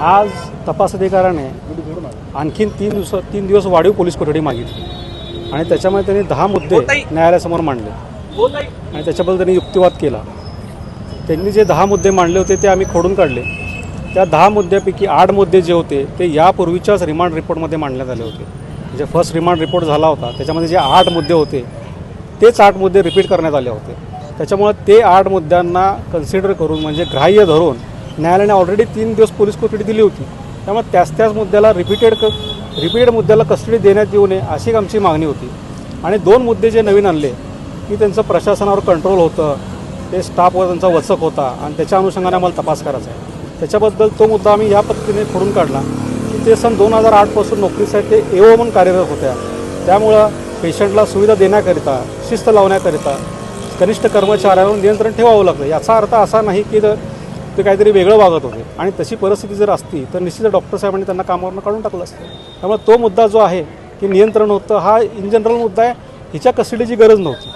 आज तपास अधिकाऱ्याने आणखीन तीन दिवस तीन दिवस वाढीव पोलीस कोठडी मागितली. आणि त्याच्यामध्ये त्यांनी दहा मुद्दे न्यायालयासमोर मांडले. आणि त्याच्याबद्दल त्यांनी युक्तिवाद केला. त्यांनी जे दहा मुद्दे मांडले होते ते आम्ही खोडून काढले. त्या दहा मुद्द्यापैकी आठ मुद्दे जे होते ते यापूर्वीच्याच रिमांड रिपोर्टमध्ये मांडण्यात आले होते. म्हणजे फर्स्ट रिमांड रिपोर्ट झाला होता त्याच्यामध्ये जे आठ मुद्दे होते तेच आठ मुद्दे रिपीट करण्यात आले होते. त्याच्यामुळे ते आठ मुद्द्यांना कन्सिडर करून म्हणजे ग्राह्य धरून न्यायालयाने ऑलरेडी तीन दिवस पोलीस कोठडी दिली होती. त्यामुळे त्याच त्याच मुद्द्याला रिपीटेड क रिपीटेड मुद्द्याला कस्टडी देण्यात येऊ नये अशी एक आमची मागणी होती. आणि दोन मुद्दे जे नवीन आणले की त्यांचं प्रशासनावर कंट्रोल होतं ते स्टाफवर त्यांचा वचक होता आणि त्याच्या अनुषंगाने आम्हाला तपास करायचा आहे. त्याच्याबद्दल तो मुद्दा आम्ही या पद्धतीने खोडून काढला की ते सन दोन हजार आठपासून नोकरीसाठी ते एओ म्हणून कार्यरत होत्या. त्यामुळं पेशंटला सुविधा देण्याकरिता शिस्त लावण्याकरिता कनिष्ठ कर्मचाऱ्यांवर नियंत्रण ठेवावं लागलं. याचा अर्थ असा नाही की जर ते काहीतरी वेगळं वागत होते. आणि तशी परिस्थिती जर असती तर निश्चित डॉक्टर साहेबांनी त्यांना कामावरनं काढून टाकलं असतं. त्यामुळे तो मुद्दा जो आहे की नियंत्रण होतं हा इन जनरल मुद्दा आहे. हिच्या कस्टडीची गरज नव्हती.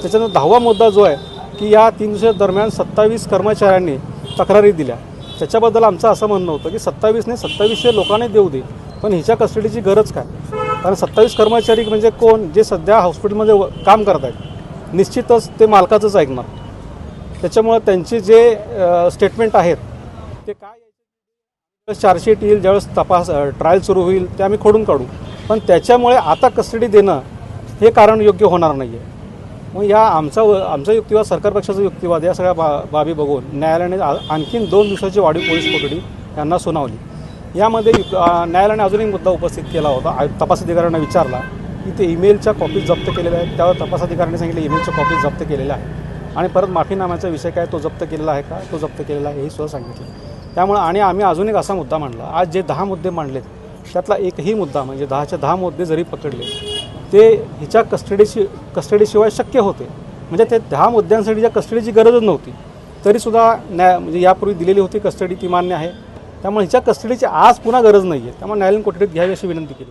त्याच्यानंतर दहावा मुद्दा जो आहे की या तीन दिवसा दरम्यान सत्तावीस कर्मचाऱ्यांनी तक्रारी दिल्या. त्याच्याबद्दल आमचं असं म्हणणं होतं की सत्तावीसने सत्तावीसशे लोकांनी देऊ दे. पण हिच्या कस्टडीची गरज काय? कारण सत्तावीस कर्मचारी म्हणजे कोण? जे सध्या हॉस्पिटलमध्ये व- काम करत आहेत निश्चितच ते मालकाचंच ऐकणार. त्याच्यामुळं त्यांचे जे स्टेटमेंट आहेत ते काय चार्जशीट येईल ज्यावेळेस तपास ट्रायल सुरू होईल ते आम्ही खोडून काढू. पण त्याच्यामुळे आता कस्टडी देणं हे कारण योग्य होणार नाही आहे मग या आमचा आमचा युक्तिवाद सरकार पक्षाचा युक्तिवाद या सगळ्या बा बाबी बघून न्यायालयाने आ- आणखीन दोन दिवसाची वाढीव पोलीस कोठडी यांना सुनावली. यामध्ये न्यायालयाने अजून एक मुद्दा उपस्थित केला होता. तपास अधिकाऱ्यांना विचारला की ते ईमेलच्या कॉपीज जप्त केलेल्या आहेत. त्यावर तपास अधिकाऱ्यांनी सांगितलं ईमेलच्या कॉपीज जप्त केलेल्या आहेत. आणि परत माफीनाम्याचा विषय काय तो जप्त केलेला आहे का? तो जप्त केलेला आहे हे सुद्धा सांगितलं. त्यामुळे आणि आम्ही अजून एक असा मुद्दा मांडला. आज जे दहा मुद्दे मांडलेत त्यातला एकही मुद्दा म्हणजे दहाच्या दहा मुद्दे जरी पकडले ते हिच्या कस्टडीशी कस्टडीशिवाय शक्य होते. म्हणजे ते दहा मुद्द्यांसाठी ज्या कस्टडीची गरजच नव्हती तरीसुद्धा न्याय म्हणजे यापूर्वी दिलेली होती कस्टडी ती मान्य आहे. त्यामुळे हिच्या कस्टडीची आज पुन्हा गरज नाही आहे त्यामुळे न्यायालयीन कोठडीत घ्यावी अशी विनंती केली